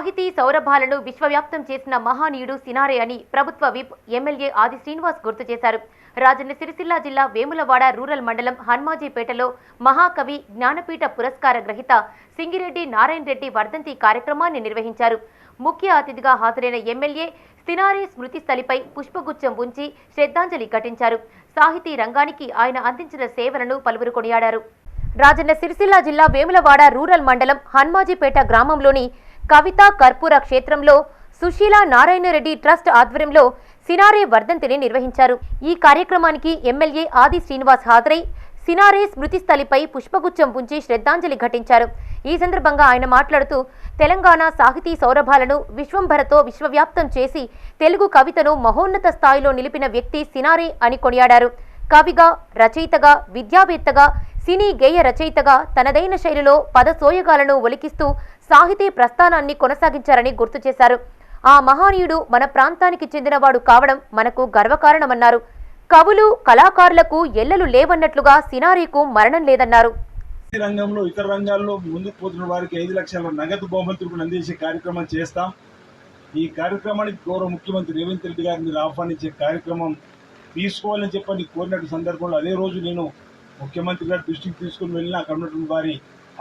సాహితీ సౌరభాలను విశ్వవ్యాప్తం చేసిన మహానీయుడు సినారే అని ప్రభుత్వ విప్ ఎమ్మెల్యే ఆది శ్రీనివాస్ గుర్తు చేశారు. రాజన్న సిరిసిల్ల జిల్లా వేములవాడ రూరల్ మండలం హన్మాజీపేటలో మహాకవి జ్ఞానపీఠ పురస్కార గ్రహీత సింగిరెడ్డి నారాయణ రెడ్డి వర్ధంతి కార్యక్రమాన్ని నిర్వహించారు. ముఖ్య అతిథిగా హాజరైన ఎమ్మెల్యే సినారే స్మృతి స్థలిపై పుష్పగుచ్చం ఉంచి శ్రద్ధాంజలి ఘటించారు. సాహితీ రంగానికి ఆయన అందించిన సేవలను పలువురు కొనియాడారు. రాజన్న సిరిసిల్ల జిల్లా వేములవాడ రూరల్ మండలం హన్మాజీపేట గ్రామంలోని కవిత కర్పూర క్షేత్రంలో సుశీల నారాయణరెడ్డి ట్రస్ట్ ఆధ్వర్యంలో సినారే వర్ధంతిని నిర్వహించారు. ఈ కార్యక్రమానికి ఎమ్మెల్యే ఆది శ్రీనివాస్ హాజరై సినారే స్మృతి స్థలిపై పుష్పగుచ్చం ఉంచి శ్రద్ధాంజలి ఘటించారు. ఈ సందర్భంగా ఆయన మాట్లాడుతూ తెలంగాణ సాహితీ సౌరభాలను విశ్వంభరతో విశ్వవ్యాప్తం చేసి తెలుగు కవితను మహోన్నత స్థాయిలో నిలిపిన వ్యక్తి సినారే అని కొనియాడారు. కవిగా రచయితగా విద్యావేత్తగా సినీ గేయ రచయితగా తనదైన శైలిలో పదసోయగాలను ఒలికిస్తూ సాహితీ ప్రస్థానాన్ని కొనసాగించారని గుర్తు చేశారు. ఆ మహానీయుడు మన ప్రాంతానికి చెందినవాడు కావడం మనకు గర్వకారణమన్నారు. కవులు కళాకారులకు ఎల్లలు లేవన్నట్లుగా సినారీకు మరణం లేదన్నారు. రంగంలో ఇతర రంగాల్లో ముందుకు పోతున్న వారికి ఐదు లక్షల నగదు బహుమతులకు అందించే కార్యక్రమం చేస్తాం. ఈ కార్యక్రమానికి గౌరవ ముఖ్యమంత్రి రేవంత్ రెడ్డి గారిని ఆహ్వానించే కార్యక్రమం తీసుకోవాలని చెప్పని కోరినటువంటి సందర్భంలో అదే రోజు నేను ముఖ్యమంత్రి గారి దృష్టికి తీసుకుని వెళ్ళిన అక్కడ ఉన్నటువంటి వారి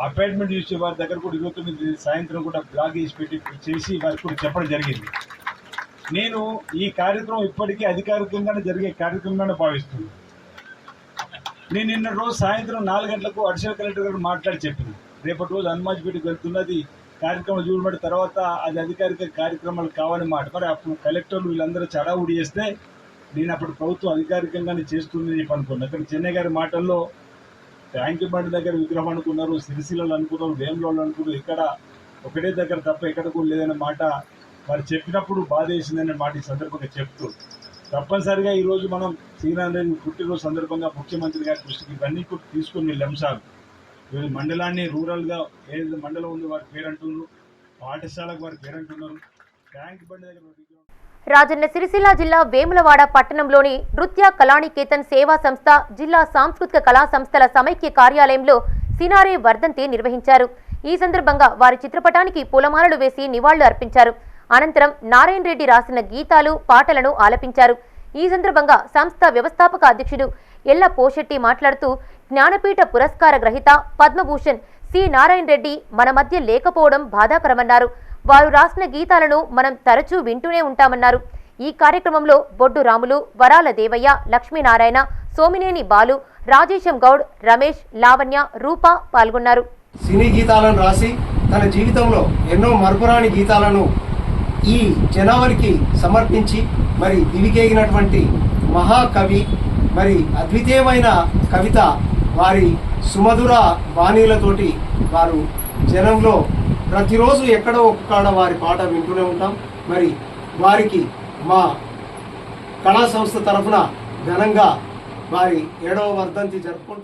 అపాయింట్మెంట్ చేసే వారి దగ్గర కూడా ఇరవై తొమ్మిది సాయంత్రం కూడా బ్లాగ్ వేసి పెట్టి చేసి వారికి కూడా చెప్పడం జరిగింది. నేను ఈ కార్యక్రమం ఇప్పటికీ అధికారికంగానే జరిగే కార్యక్రమంగానే భావిస్తున్నాను. నేను నిన్న రోజు సాయంత్రం నాలుగు గంటలకు అడిషనల్ కలెక్టర్ గారు మాట్లాడి చెప్పిన. రేపటి రోజు హనుమాజ్పేటకి వెళ్తున్నది కార్యక్రమం చూడబడి తర్వాత అది అధికారిక కార్యక్రమాలు కావని మాట. మరి అప్పుడు కలెక్టర్లు వీళ్ళందరూ చడావుడి చేస్తే నేను అప్పుడు ప్రభుత్వం అధికారికంగానే చేస్తుంది చెప్పి అనుకున్నాను అక్కడ చెన్నై గారి మాటల్లో ట్యాంక్ బండి దగ్గర విగ్రహం అనుకున్నారు సిరిసిల్లలు అనుకున్నారు వేములలో అనుకున్నారు ఇక్కడ ఒకటే దగ్గర తప్ప ఎక్కడ కూడా లేదనే మాట వారు చెప్పినప్పుడు బాధ వేసిందనే మాట ఈ సందర్భంగా చెప్తూ. తప్పనిసరిగా ఈరోజు మనం శ్రీనారాయణ పుట్టినరోజు సందర్భంగా ముఖ్యమంత్రి గారి దృష్టికి ఇవన్నీ కూడా తీసుకుని వెళ్ళే అంశాలు ఈరోజు మండలాన్ని రూరల్గా ఏదైతే మండలం ఉందో వారి పేరు అంటున్నారు పాఠశాలకు వారి పేరు అంటున్నారు ట్యాంక్ బండి దగ్గర రాజన్న సిరిసిల్ల జిల్లా వేములవాడ పట్టణంలోని నృత్య కళానికేతన్ సేవా సంస్థ జిల్లా సాంస్కృతిక కళా సంస్థల సమైక్య కార్యాలయంలో సినారే వర్ధంతి నిర్వహించారు. ఈ సందర్భంగా వారి చిత్రపటానికి పూలమాలలు వేసి నివాళులు అర్పించారు. అనంతరం నారాయణ రెడ్డి రాసిన గీతాలు పాటలను ఆలపించారు. ఈ సందర్భంగా సంస్థ వ్యవస్థాపక అధ్యక్షుడు ఎల్ల పోషెట్టి మాట్లాడుతూ జ్ఞానపీఠ పురస్కార గ్రహీత పద్మభూషణ్ సి. నారాయణ రెడ్డి మన మధ్య లేకపోవడం బాధాకరమన్నారు. వారు రాసిన గీతాలను మనం తరచూ వింటూనే ఉంటామన్నారు. ఈ కార్యక్రమంలో బొడ్డు రాములు వరాల దేవయ్య లక్ష్మీనారాయణ సోమినేని బాలు రాజేశం గౌడ్ రమేష్ లావణ్య రూప పాల్గొన్నారు. సినీ గీతాలను రాసి తన జీవితంలో ఎన్నో మరపురాని గీతాలను ఈ జనావళికి సమర్పించి మరి దివికేగినటువంటి మహాకవి మరి అద్వితీయమైన కవిత వారి సుమధుర వాణీలతోటి వారు జనంలో ప్రతిరోజు ఎక్కడో ఒక్కడ వారి పాట వింటూనే ఉంటాం. మరి వారికి మా కళా సంస్థ తరఫున ఘనంగా వారి ఏడవ వర్ధంతి జరుపుకుంటూ